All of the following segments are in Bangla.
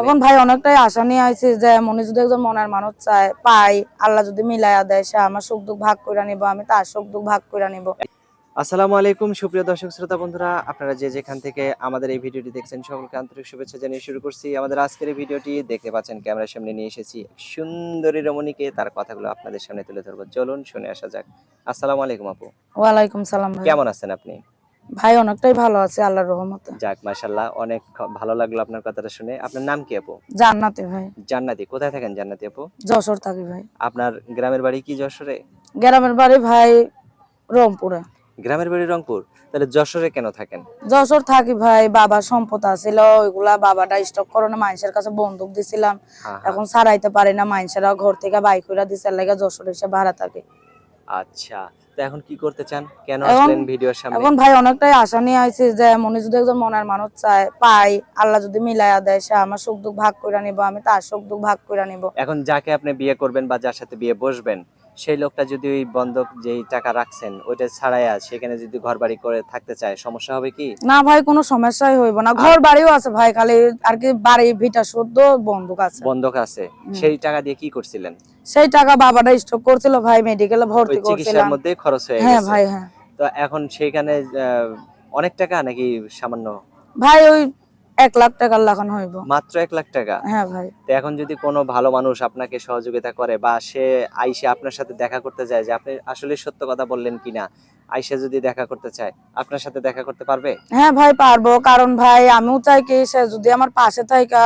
এখন ভাই অনেকটাই আশা নিয়ে আইছি যে মনে যদি একজন মনের মানুষ চায় পাই আল্লাহ যদি মিলাইয়া দেয় সে আমার সুখ দুঃখ ভাগ করে নিব আমি তার সুখ দুঃখ ভাগ করে নিব। আসসালামু আলাইকুম সুপ্রিয় দর্শক শ্রোতা বন্ধুরা আপনারা যে যেখান থেকে আমাদের এই ভিডিওটি দেখছেন সকলকে আন্তরিক শুভেচ্ছা জানিয়ে শুরু করছি। আমাদের আজকের এই ভিডিওটি দেখতে পাচ্ছেন ক্যামেরার সামনে নিয়ে এসেছি সুন্দরী রমণীকে তার কথাগুলো আপনাদের সামনে তুলে ধরবো। চলুন শুনে আসা যাক। আসসালামু আলাইকুম আপু। ওয়ালাইকুম সালাম কেমন আছেন আপনি? ভাই অনেকটাই ভালো আছে আল্লাহর রহমতে। যাক মাশাল্লাহ অনেক ভালো লাগল আপনার কথাটা শুনে। আপনার নাম কি আপু? জান্নাতে ভাই। জান্নাতি কোথায় থাকেন জান্নাতি আপু? যশোর থাকি ভাই। আপনার গ্রামের বাড়ি কি যশোরে? গ্রামের বাড়ি ভাই রংপুরে। গ্রামের বাড়ি রংপুর? তাহলে যশোরে কেন থাকেন? যশোর থাকি ভাই বাবার সম্পদ আছিল ওইগুলা বাবাটা স্টক করোনা মানুষের কাছে বন্দুক দিছিলাম। এখন সারাইতে পারি না মানুষেরা ঘর থেকে বাইক করে দিছে লাগে যশোর এসে ভাড়া থাকে। আচ্ছা তো এখন কি করতে চান? কেন আসলেন ভিডিওর সামনে? এখন ভাই অনেকটাই আশা নিয়ে আইছি যে মনে যদি একজন মনের মানুষ চায় পাই আল্লাহ যদি মিলাইয়া দেয় সে আমার সুখ দুঃখ ভাগ করে নিব আমি তার সুখ দুঃখ ভাগ করে নিব। এখন যাকে আপনি বিয়ে করবেন বা যার সাথে বিয়ে বসবেন সেই লোকটা যদি ওই বন্ধক যেই টাকা রাখছেন ওইটা ছাড়াইয়া সেখানে যদি ঘর বাড়ি করে থাকতে চায় সমস্যা হবে কি? না ভাই কোনো সমস্যাই হইব না। ঘর বাড়িও আছে ভাই খালি আর কি বাড়ি ভিটা শুদ্ধ বন্ধক আছে। বন্ধক আছে। সেই টাকা দিয়ে কি করছিলেন? সেই টাকা বাবাটা স্টক করছিল ভাই মেডিকেলে ভর্তি চিকিৎসার মধ্যে খরচ হয়ে গেছে হ্যাঁ গেছে। ভাই হ্যাঁ। তো এখন সেখানে অনেক টাকা নাকি সামান্য? ভাই ওই এক লাখ টাকার লাগানো হইব। মাত্র এক লাখ টাকা? হ্যাঁ ভাই। তো এখন যদি কোনো ভালো মানুষ আপনাকে সহযোগিতা করে বা সে আইসে আপনার সাথে দেখা করতে যায় যে আপনি আসলে সত্য কথা বললেন কিনা আইসে যদি দেখা করতে চায় আপনার সাথে দেখা করতে পারবে? হ্যাঁ ভাই পারব। কারণ ভাই আমিও চাই কি সে যদি আমার পাশে থাকা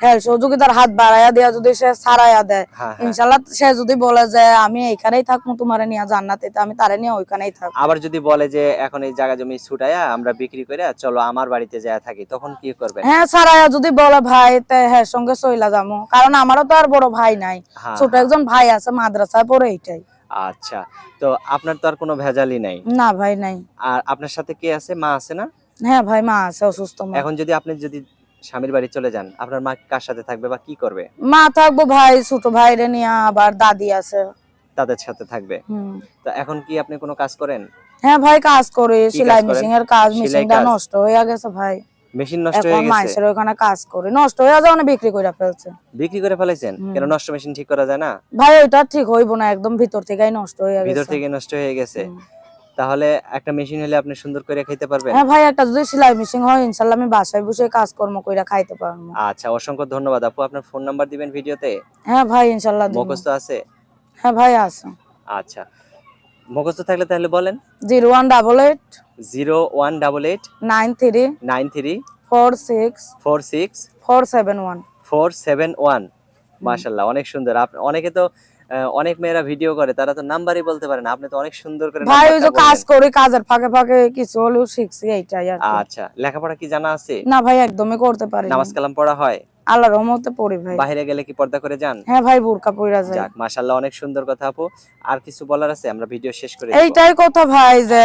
হ্যাঁ সহযোগিতার হাত বাড়াইয়া দেয়া যদি সে ছাড়াইয়া দেয় হ্যাঁ হ্যাঁ। ইনশাল্লাহ সে যদি বলে যে আমি এইখানেই থাকব তোমার নিয়ে জান্নাতে আমি তারে নিয়ে ওইখানেই থাকব। আবার যদি বলে যে এখন এই জায়গা জমি ছুটাইয়া আমরা বিক্রি করে চলো আমার বাড়িতে যায় থাকি তখন কি করবেন? হ্যাঁ ছাড়াইয়া যদি বলে ভাই হ্যাঁ সঙ্গে চইলা যাব কারণ আমারও তো আর বড় ভাই নাই। হ্যাঁ, ছোট একজন ভাই আছে মাদ্রাসায় পড়ে এইটাই। আচ্ছা তো আপনার তো আর কোনো ভেজালই নাই? না ভাই নাই। আর আপনার সাথে কে আছে? মা আছে না? হ্যাঁ ভাই মা আছে অসুস্থ মা। এখন যদি আপনি যদি স্বামীর বাড়ি চলে যান আপনার মা কার সাথে থাকবে বা কি করবে? মা থাকব ভাই ছোট ভাইরে নিয়ে আবার দাদি আছে। তাদের সাথে থাকবে? তো এখন কি আপনি কোনো কাজ করেন? হ্যাঁ ভাই কাজ করে সেলাই মেশিন এর কাজ মেশিনটা নষ্ট হয়ে গেছে ভাই। মেশিন নষ্ট হয়ে গেছে? মাইসের ওখানে কাজ করে নষ্ট হয়ে যাওয়া বিক্রি করে ফেলছে। বিক্রি করে ফেলেছেন? কেন নষ্ট মেশিন ঠিক করা যায় না? ভাই ওটা ঠিক হইব না একদম ভিতর থেকেই নষ্ট হয়ে গেছে। ভিতর থেকে নষ্ট হয়ে গেছে। তাহলে একটা মেশিন হলে আপনি সুন্দর করে খেতে পারবেন? হ্যাঁ ভাই একটা যদি সেলাই মেশিন হয় ইনশাল্লাহ আমি বাসায় বসে কাজকর্ম কইরা খাইতে পারব। আচ্ছা অসংখ্য ধন্যবাদ। আপু আপনার ফোন নাম্বার দিবেন ভিডিওতে? হ্যাঁ ভাই ইনশাল্লাহ দিব। মুখস্থ আছে? হ্যাঁ ভাই আছে। আচ্ছা। মুখস্থ থাকলে তাহলে বলেন? Zero one double eight zero one double eight nine three nine three four six four six four seven one. Four seven one. মাশাল্লাহ অনেক সুন্দর। আপ- অনেকে তো অনেক মেয়েরা ভিডিও করে তারা তো নাম্বারই বলতে পারে না। আপনি তো অনেক সুন্দর করে ভাই ওই যে কাজ। করি কাজের ফাঁকে ফাঁকে কিছু হলেও শিখছি এইটাই আর আচ্ছা লেখাপড়া কি জানা আছে? না ভাই একদমই করতে পারি নামাজ কালাম পড়া হয়? আল্লাহর রহমতে পড়ি ভাই। বাইরে গেলে কি পর্দা করে যান? হ্যাঁ ভাই বুরকা পইরা যায় যাক মাশাল্লাহ অনেক সুন্দর কথা আপু। আর কিছু বলার আছে? আমরা ভিডিও শেষ করে। এইটাই কথা ভাই যে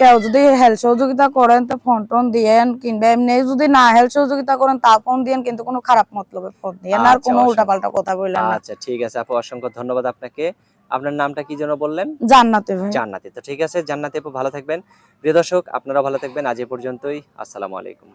কেউ যদি হেল্প সহযোগিতা করেন তো ফোন টোন দিয়েন কিংবা এমনি যদি না হেল্প সহযোগিতা করেন তা ফোন দিয়েন কিন্তু কোনো খারাপ মতলবে ফোন দিয়েন। আর আচ্ছা, কোনো উল্টাপাল্টা উল্টা পাল্টা কথা বললেন না। আচ্ছা ঠিক আছে আপু অসংখ্য ধন্যবাদ আপনাকে। আপনার নামটা কি যেন বললেন? জান্নাতে ভাই। জান্নাতে। তো ঠিক আছে জান্নাতে আপু ভালো থাকবেন। প্রিয় দর্শক আপনারা ভালো থাকবেন। আজ এ পর্যন্তই। আসসালামু আলাইকুম।